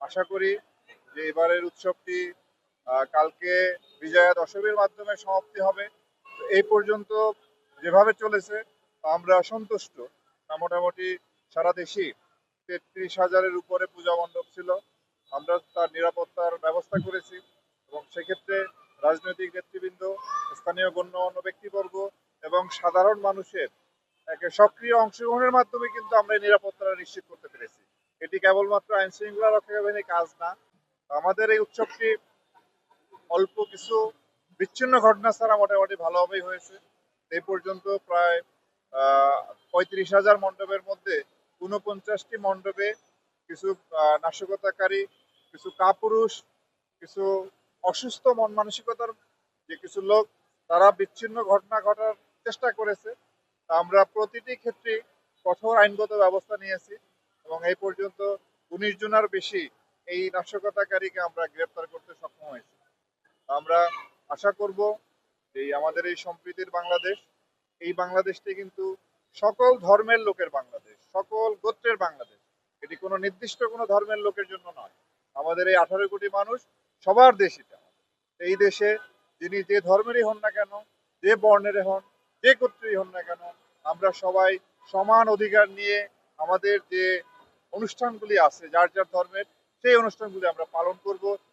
আশা করি যে এবারের উৎসবটি কালকে বিজয়া দশমীর মাধ্যমে সমাপ্তি হবে। এই পর্যন্ত যেভাবে চলেছে, আমরা সন্তুষ্ট। মোটামুটি সারা দেশেই তেত্রিশ হাজারের উপরে পূজা মণ্ডপ ছিল। আমরা তার নিরাপত্তার ব্যবস্থা করেছি এবং সেক্ষেত্রে রাজনৈতিক নেতৃবৃন্দ, স্থানীয় গণ্যমান্য ব্যক্তিবর্গ এবং সাধারণ মানুষের একে সক্রিয় অংশগ্রহণের মাধ্যমে কিন্তু আমরা এই নিরাপত্তাটা নিশ্চিত করতে পেরেছি। এটি কেবলমাত্র আইন শৃঙ্খলা রক্ষা বাহিনীর কাজ না। আমাদের এই উৎসবটি অল্প কিছু বিচ্ছিন্ন ঘটনা ছাড়া মোটামুটি ভালোভাবেই হয়েছে। এই পর্যন্ত প্রায় পঁয়ত্রিশ হাজার মণ্ডপের মধ্যে ঊনপঞ্চাশটি মণ্ডপে কিছু নাশকতাকারী, কিছু কাপুরুষ, কিছু অসুস্থ মন মানসিকতার যে কিছু লোক, তারা বিচ্ছিন্ন ঘটনা ঘটার চেষ্টা করেছে। আমরা প্রতিটি ক্ষেত্রে কঠোর আইনগত ব্যবস্থা নিয়েছি। এবং এই পর্যন্ত উনিশ জনের বেশি এই নাশকতাকারীকে আমরা গ্রেপ্তার করতে সক্ষম হয়েছি। আমরা আশা করব যে আমাদের এই সম্প্রীতির বাংলাদেশ, এই বাংলাদেশটি কিন্তু সকল ধর্মের লোকের বাংলাদেশ, সকল গোত্রের বাংলাদেশ। এটি কোনো নির্দিষ্ট কোনো ধর্মের লোকের জন্য নয়। আমাদের এই আঠারো কোটি মানুষ, সবার দেশ এটা। এই দেশে যিনি যে ধর্মেরই হন না কেন, যে বর্ণের হন, যে গোত্রেরই হন না কেন, আমরা সবাই সমান অধিকার নিয়ে আমাদের যে অনুষ্ঠানগুলি আছে যার যার ধর্মের সেই অনুষ্ঠানগুলি আমরা পালন করব।